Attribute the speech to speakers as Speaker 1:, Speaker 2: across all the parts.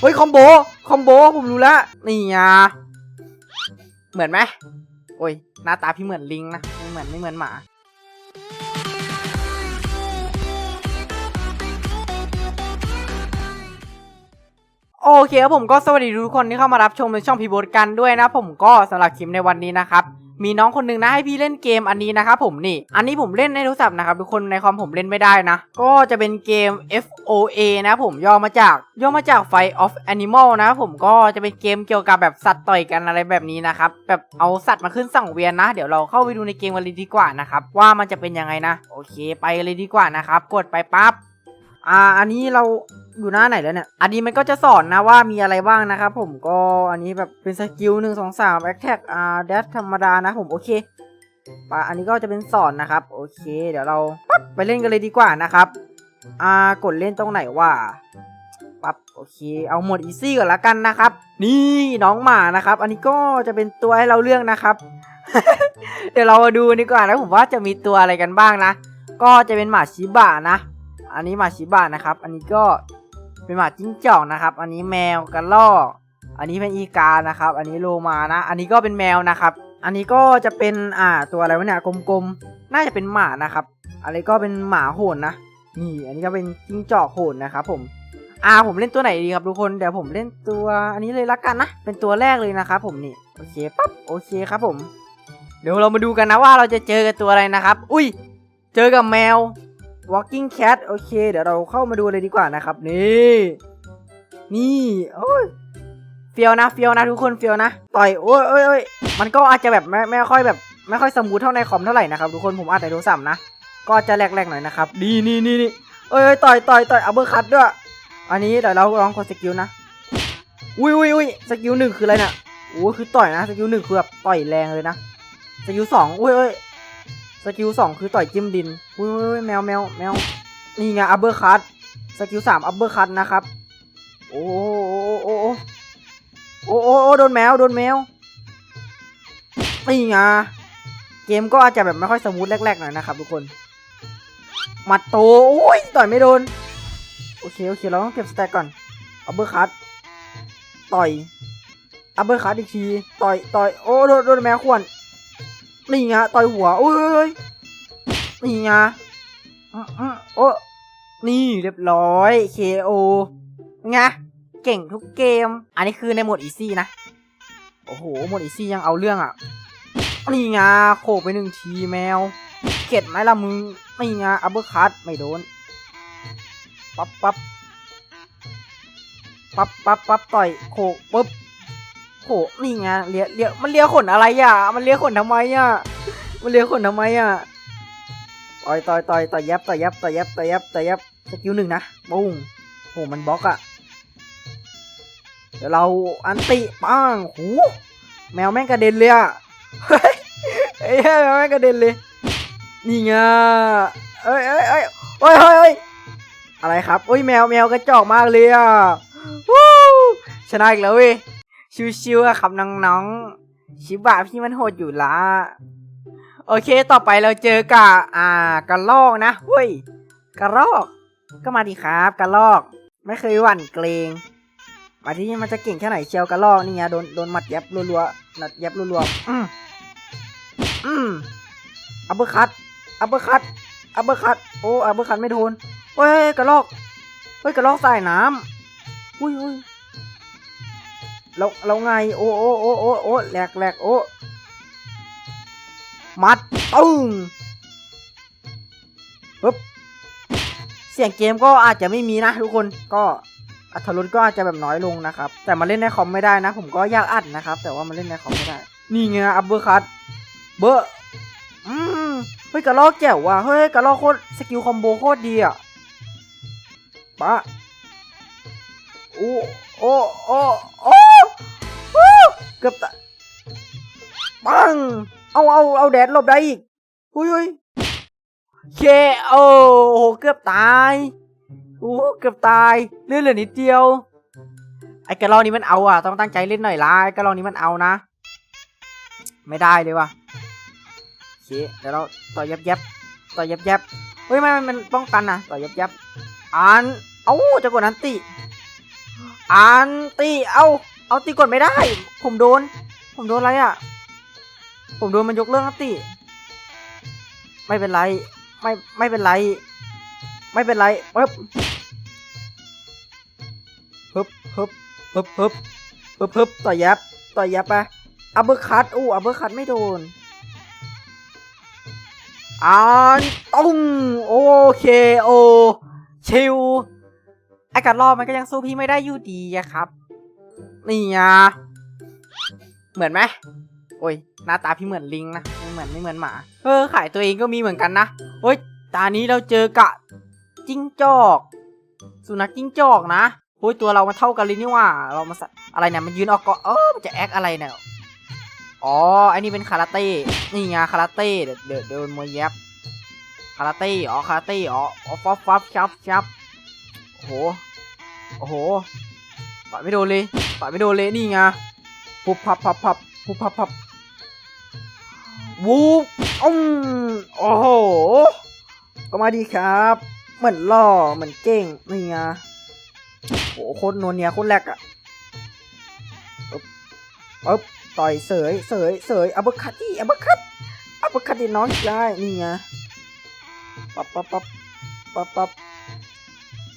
Speaker 1: เฮ้ยคอมโบคอมโบผมรู้แล้วนี่ไงเหมือนไหมโอ้ยหน้าตาพี่เหมือนลิงนะไม่เหมือนไม่เหมือนหมาโอเคครับผมก็สวัสดีทุกคนที่เข้ามารับชมในช่องพีบดกันด้วยนะ ผมก็สำหรับคลิปในวันนี้นะครับ มีน้องคนหนึงนะให้พี่เล่นเกมอันนี้นะครับผมนี่ อันนี้ผมเล่นในโทรศัพท์นะครับทุกคนในคอมผมเล่นไม่ได้นะ ก็จะเป็นเกม FOA นะผมย่อมาจากย่อมาจาก Fight of Animal นะผมก็จะเป็นเกมเกี่ยวกับแบบสัตว์ต่อยกันอะไรแบบนี้นะครับแบบเอาสัตว์มาขึ้นสังเวียนนะ เดี๋ยวเราเข้าไปดูในเกมกันเลยดีกว่านะครับว่ามันจะเป็นยังไงนะ โอเคไปเลยดีกว่านะครับกดไปปั๊บอ่าอันนี้เรา อยู่หน้าไหนแล้วเนี่ย อันนี้มันก็จะสอนนะว่ามีอะไรบ้างนะครับผมก็อันนี้แบบเป็นสกิลหนึ่งสองสามแอคแท็กอ่าเดสธรรมดานะผมโอเคปะอันนี้ก็จะเป็นสอนนะครับ โอเค เดี๋ยวเราปั๊บไปเล่นกันเลยดีกว่านะครับอ่ากดเล่นตรงไหนว่าปั๊บโอเค เอาหมดอีซี่ก่อนละกันนะครับ นี่น้องหมานะครับ อันนี้ก็จะเป็นตัวให้เราเลือกนะครับ เดี๋ยวเรามาดูดีกว่านะผมว่าจะมีตัวอะไรกันบ้างนะ ก็จะเป็นหมาชิบะนะ อันนี้หมาชิบะนะครับ อันนี้ก็ เป็นหมาจิ้งจอกนะครับ อันนี้แมวกระรอกอันนี้เป็นอีกานะครับ อันนี้โลมานะ อันนี้ก็เป็นแมวนะครับ อันนี้ก็จะเป็นอ่าตัวอะไรวะเนี่ยกลมๆ น่าจะเป็นหมานะครับอันนี้ก็เป็นหมาโหนนะ นี่ อันนี้ก็เป็นจิ้งจอกโหนนะครับ ผม อ่าผมเล่นตัวไหนดีครับทุกคน เดี๋ยวผมเล่นตัวอันนี้เลยละกันนะ เป็นตัวแรกเลยนะครับผมนี่ โอเคปั๊บ โอเคครับผม เดี๋ยวเรามาดูกันนะว่าเราจะเจอกับตัวอะไรนะครับ อุ้ย เจอกับแมว Walking Cat โอเค เดี๋ยวเราเข้ามาดูเลยดีกว่านะครับ นี่ นี่โอ้ยเฟียวนะเฟียวนะทุกคนเฟียวนะ ต่อยโอ้ยโอ้ยโอ้ยมันก็อาจจะแบบไม่ไม่ค่อยแบบ ไม่ค่อยสมูทเท่าในคอมเท่าไหร่นะครับทุกคนผมอาจจะดูสัมนะก็จะแรกๆหน่อยนะครับดีนี่นี่นี่เอ้ยเอ้ยต่อยต่อยต่อยเอัปเบอร์คัตด้วย อันนี้เดี๋ยวเราลองกดสกิลนะอุ้ยอุ้ยอุ้ยสกิลหนึ่งคืออะไรเนี่ยโอ้คือต่อยนะสกิลหนึ่งคือแบบต่อยแรงเลยนะสกิลสองอุ้ยอุ้ย สกิลสองคือต่อยจิ้มดินอุ้ยแมวแมวแมวนี่ไงอัปเบอร์คัตสกิลสามอัปเบอร์คัตนะครับโอ้โอ้โอ้โอ้โอ้โอ้โดนแมวโดนแมวนี่ไงเกมก็อาจจะแบบไม่ค่อยสมูทแรกๆหน่อยนะครับทุกคนหมัดโตโอ้ยต่อยไม่โดน โอเคโอเคเราต้องเก็บสแต็กก่อนอัปเบอร์คัตต่อยอัปเบอร์คัตอีกทีต่อยต่อยโอ้โดนโดนแมวข่วน นี่ไงต่อยหัวโอ้ยนี่ไงอืมอืมโอ้นี่เรียบร้อย KO ไงเก่งทุกเกม อันนี้คือในโหมดอีซี่นะ โอ้โหโหมดอีซี่ยังเอาเรื่องอะ นี่ไงโขกไปหนึ่งทีแมวเข็ดไหมล่ะมึงนี่ไงอัปเบอร์คัตไม่โดน ปั๊บปั๊บปั๊บปั๊บปั๊บต่อยโขกปุ๊บ โหนี่ไงเลียเลียมันเลียขนอะไรอะ มันเลียขนทำไมอะ มันเลียขนทำไมอะต่อยต่อยต่อยต่อยยับต่อยยับต่อยยับต่อยยับต่อยยับสกิลหนึ่งนะปุ้งโหมันบล็อกอะเดี๋ยวเราอันติปังหูแมวแม่งกระเด็นเลยอะเฮ้ยแมวแม่งกระเด็นเลย นี่ไงเอ้ยเอ้ยเอ้ยเอ้ยเฮ้ยเฮ้ยอะไรครับเอ้ยแมวแมวกระจอกมากเลยอะวู้ชนะอีกแล้วเว้ย ชิวๆอะครับน้องๆ ชิบะพี่มันโหดอยู่ละ โอเคต่อไปเราเจอกับอ่ากระลอกนะเฮ้ยกระลอก ก็มาดีครับกระลอก ไม่เคยหวั่นเกรงมาที่นี่มันจะเก่งแค่ไหนเชียวกระลอกนี่ไงโดนโดนหมัดยับรัวๆหมัดยับรัวๆอืมอืมอัปเปอร์คัตอัปเปอร์คัตอัปเปอร์คัตโอ้อัปเปอร์คัตไม่โดนเฮ้ยกระลอกเฮ้ยกระลอกใส่น้ำอุ้ยอุ้ย เราเราไงโอ้โอ้โอ้โอ้โอ้แหลกแหลกโอ้มัดตึ้งปึ๊บเสียงเกมก็อาจจะไม่มีนะทุกคนก็อัตรสก็อาจจะแบบน้อยลงนะครับ แต่มาเล่นในคอมไม่ได้นะ ผมก็อยากอัดนะครับ แต่ว่ามาเล่นในคอมไม่ได้ นี่ไงอัปเบอร์คัตเบอร์อืมเฮ้ยกระลอกแจ๋วว่ะเฮ้ยกระลอกโคตรสกิลคอมโบโคตรดีอะปะ โอ้โอ้โอ้โอ้เกือบตายปัง เอาเอาเอาแดดหลบได้อีกอุ้ยอุ้ยเคโอ้โหเกือบตายโอ้เกือบตายเลื่อนเหลือนิดเดียว ไอ้กระรอกนี้มันเอาอะ ต้องตั้งใจเล่นหน่อยละไอ้กระรอกนี้มันเอานะ ไม่ได้เลยว่ะเคเดี๋ยวเราต่อยับยับต่อยับยับเฮ้ยไม่มันป้องกันนะต่อยับยับอ่านเอ้าจะกดนันติ อันตีเอา เอาตีกดไม่ได้ ผมโดน ผมโดนอะไรอะ ผมโดนมันยกเลิกอันตีไม่เป็นไร ไม่ ไม่เป็นไร ไม่เป็นไรปึ๊บฮึบฮึบฮึบฮึบฮึบฮึบต่อยับ ต่อยยับไปอัปเปอร์คัตอู้อัปเปอร์คัตไม่โดนอันตุ้งโอเคโอชิว ไอการรอบมันก็ยังสู้พี่ไม่ได้อยู่ดีอะครับ นี่ไงเหมือนไหมโอ้ยหน้าตาพี่เหมือนลิงนะไม่เหมือนไม่เหมือนหมา เออขายตัวเองก็มีเหมือนกันนะโอ้ยตานี้เราเจอกะจิ้งจอก สุนัขจิ้งจอกนะโอ้ยตัวเรามาเท่ากันเลยนี่ว่า เรามาสอะไรเนี่ยมันยืนออกเกาะเออมันจะแอคอะไรเนี่ยอ๋อไอ้นี่เป็นคาราเต้นี่ไงคาราเต้เดี๋ยวเดี๋ยวเดินมวยแยบคาราเต้อ๋อคาราเต้อ๋อฟับฟับชับชับโอ้โห โอ้โหต่อยไม่โดนเลยต่อยไม่โดนเลยนี่ไงพุบพับพับพับพุบพับพับวูบอืมโอ้โห ก็มาดีครับ เหมือนหล่อ เหมือนเก่ง นี่ไงโอ้โหโคตรนวเนียโคตรแรกอะปึ๊บอ๊บต่อยเสย เสย เสยอัปเปอร์คัตที่อัปเปอร์คัตอัปเปอร์คัตดิน้องชายนี่ไงปั๊บปั๊บปั๊บปั๊บปั๊บ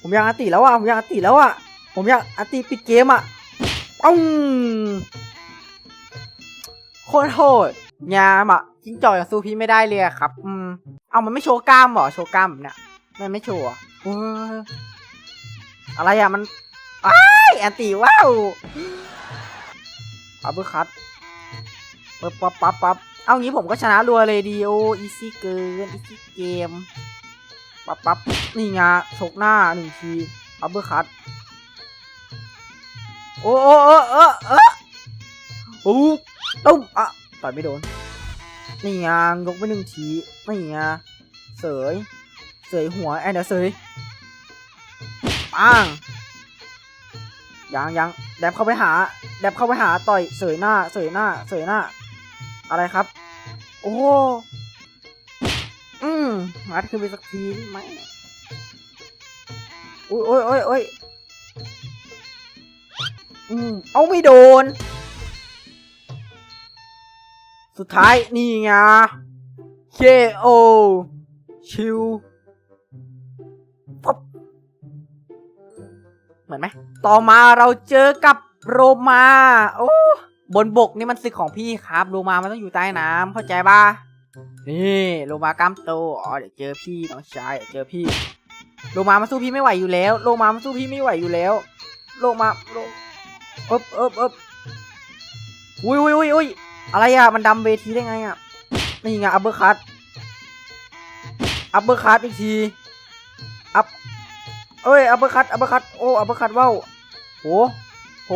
Speaker 1: ผมอยากอาติแล้วอะผมอยากอาติแล้วอะผมอยากอาติปิดเกมอะอ้งโคตรโหดยามอะจิ้งจอกย่างสู้พี่ไม่ได้เลยครับ อืมเอามันไม่โชว์กล้ามหรอโชว์กล้ามเนี่ยมันไม่โชว์อะโอ้ยอะไรอะมันอ้ายแอนตี้ว้าวอัปเปอร์คัตปั๊บปั๊บปั๊บปั๊บเอางี้ผมก็ชนะรัวเลยดีโออีซี่เกินอีซี่เกม ปั๊บปั๊บนี่ไงชกหน้าหนึ่งทีอัปเปอร์คัตโอ้โอ้เออเออเออโอ้ตุ้มอะต่อยไม่โดน นี่ไงยกไปหนึ่งทีนี่ไงเสย เสยหัวไอ้เดี๋ยวเสยปังยังยังแดบเข้าไปหา แดบเข้าไปหาต่อยเสยหน้า เสยหน้า เสยหน้า อะไรครับ โอ้ อืมงัดขึ้นไปสักทีได้ไหมโอ้ยโอ้ยโอ้ยโอ้ยอืมเอาไม่โดน สุดท้ายนี่ไง KO ชิวปุ๊บเหมือนไหม ต่อมาเราเจอกับโรมา โอ้ บนบกนี่มันศึกของพี่ครับ โรมามันต้องอยู่ใต้น้ำเข้าใจป่ะ นี่โรมากล้ามโตอ๋อเดี๋ยวเจอพี่น้องชายเดี๋ยวเจอพี่โรมามาสู้พี่ไม่ไหวอยู่แล้วโรมามาสู้พี่ไม่ไหวอยู่แล้วโรมาโรเอ๊บเอ๊บเอ๊บอุ้ยอุ้ยอุ้ยอุ้ยอะไรอะมันดำเวทีได้ไงอะนี่ไงอัปเปอร์คัตอัปเปอร์คัตอีกทีอัพเอ้ยอัปเปอร์คัตอัปเปอร์คัตโอ้อัปเปอร์คัตว้าวโหโห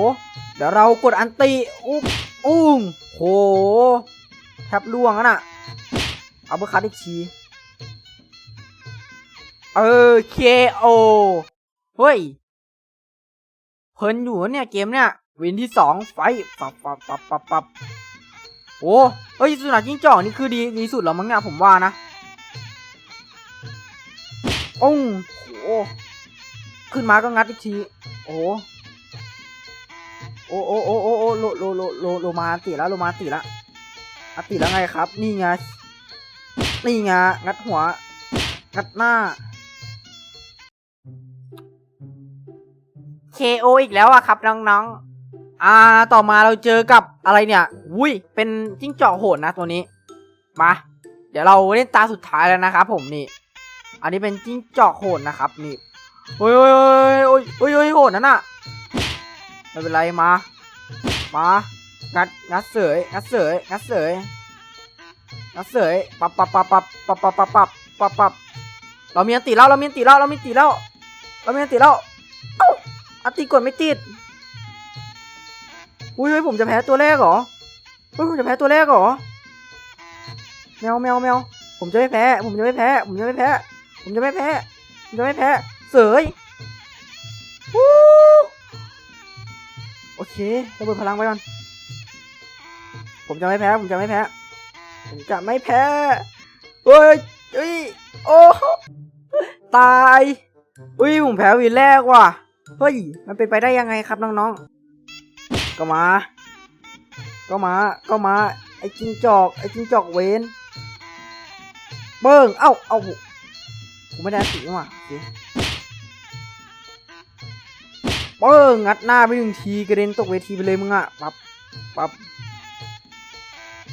Speaker 1: เดี๋ยวเรากดอันตีอุ๊บอุ้งโหแทบล่วงอะน่ะ อัปเปอร์คัตอีกที เออ KO เฮ้ย เพลินอยู่เนี่ยเกมเนี่ย วินที่สองไฟปับปับปับปับปับโอ้เฮ้ยสุนัขจิ้งจอกนี่คือดีดีสุดแล้วมั้งเนี่ยผมว่านะโอ้งโอ้ขึ้นมาก็งัดอีกที โอ้โอ้โอ้โอ้โอ้โอ้โลโลโลโลโลมาติแล้วโลมาติแล้วอติแล้วไงครับ นี่ไง นี่ไงงัดหัว งัดหน้า KO อีกแล้วอะครับน้องๆ อ่า ต่อมาเราเจอกับอะไรเนี่ยอุ้ย เป็นจิ้งจอกโหดนะตัวนี้ มา เดี๋ยวเราเล่นตาสุดท้ายแล้วนะครับผมนี่ อันนี้เป็นจิ้งจอกโหดนะครับนี่โอ้ยโอ้ยโอ้ยโอ้ยโอ้ยโหดนั่นน่ะไม่เป็นไรมา มา งัด งัดเสย งัดเสย งัดเสย งัดเสยปับปับปับปับปับปับปับปับปับปับเรามีอันตีแล้วเรามีอันตีแล้วเรามีอันตีแล้วเรามีอันตีแล้วเอ้าอันตีกดไม่ติดอุ้ยเฮ้ยผมจะแพ้ตัวแรกเหรอเฮ้ยผมจะแพ้ตัวแรกเหรอแมวแมวแมวผมจะไม่แพ้ ผมจะไม่แพ้ ผมจะไม่แพ้ ผมจะไม่แพ้ ผมจะไม่แพ้ เสยวู้โอเคระเบิดพลังไปก่อนผมจะไม่แพ้ ผมจะไม่แพ้ ผมจะไม่แพ้เฮ้ยเฮ้ยโอ้ตายอุ้ยผมแพ้วินแรกว่ะเฮ้ยมันเป็นไปได้ยังไงครับน้องๆก็มา ก็มาก็มาไอ้จิงจอกไอ้จิงจอกเวนเบิ้งเอ้าเอ้ากูไม่ได้สีว่ะเคเบิ้งงัดหน้าไปหนึ่งทีกระเด็นตกเวทีไปเลยมึงอะปับปับ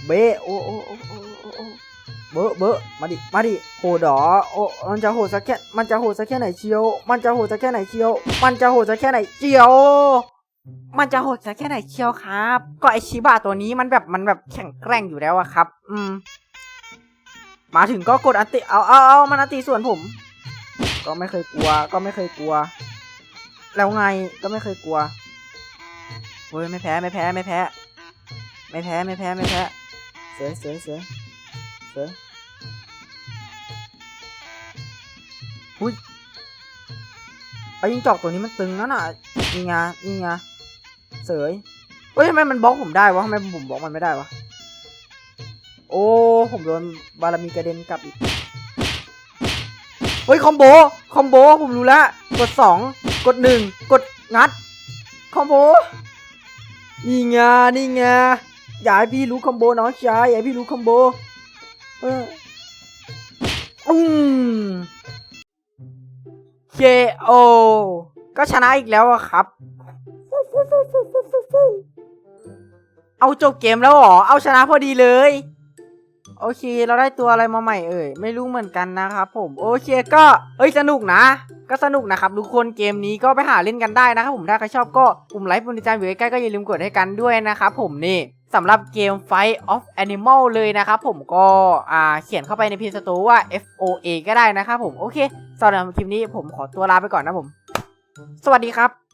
Speaker 1: เบะโอ้โอ้โอ้โอ้โอ้โอ้เบอเบอมาดิ มาดิ โหดอโอ้มันจะโหดสักแค่ มันจะโหดสักแค่ไหนเชียว มันจะโหดสักแค่ไหนเชียว มันจะโหดสักแค่ไหนเชียว มันจะโหดสักแค่ไหนเชียวครับ ก็ไอชิบะตัวนี้มันแบบมันแบบแข็งแกร่งอยู่แล้วอะครับ อืม มาถึงก็กดอันติ เอาเอาเอามันอันติส่วนผม ก็ไม่เคยกลัว ก็ไม่เคยกลัว แล้วไง ก็ไม่เคยกลัว เฮ้ยไม่แพ้ไม่แพ้ไม่แพ้ ไม่แพ้ไม่แพ้ไม่แพ้ เสือเสือเสือเสือหุ้ยไอ้ยิงจอกตัวนี้มันตึงนะน่ะนี่ไงนี่ไงเสยเฮ้ยทำไมมันบล็อกผมได้วะทำไมผมบล็อกมันไม่ได้วะโอ้ผมโดนบารมีกระเด็นกลับอีกเฮ้ยคอมโบคอมโบผมรู้แล้วกดสองกดหนึ่งกดงัดคอมโบนี่ไงนี่ไง อย่าให้พี่รู้คอมโบน้องชายอย่าให้พี่รู้คอมโบ เอออืม KO ก็ชนะอีกแล้วอะครับ เอาจบเกมแล้วหรอ เอาชนะพอดีเลย โอเค เราได้ตัวอะไรมาใหม่เอ่ย ไม่รู้เหมือนกันนะครับผม โอเคก็ เอ้ย สนุกนะ ก็สนุกนะครับทุกคนเกมนี้ก็ไปหาเล่นกันได้นะครับผม ถ้าใครชอบก็ปุ่มไลค์ปุ่มติดตามอยู่ใกล้ๆก็อย่าลืมกดให้กันด้วยนะครับผมนี่ สำหรับเกม Fight of Animal เลยนะครับผมก็อ่าเขียนเข้าไปในพิมพ์สตูว่า FOA ก็ได้นะครับผม โอเคสำหรับคลิปนี้ผมขอตัวลาไปก่อนนะผม สวัสดีครับ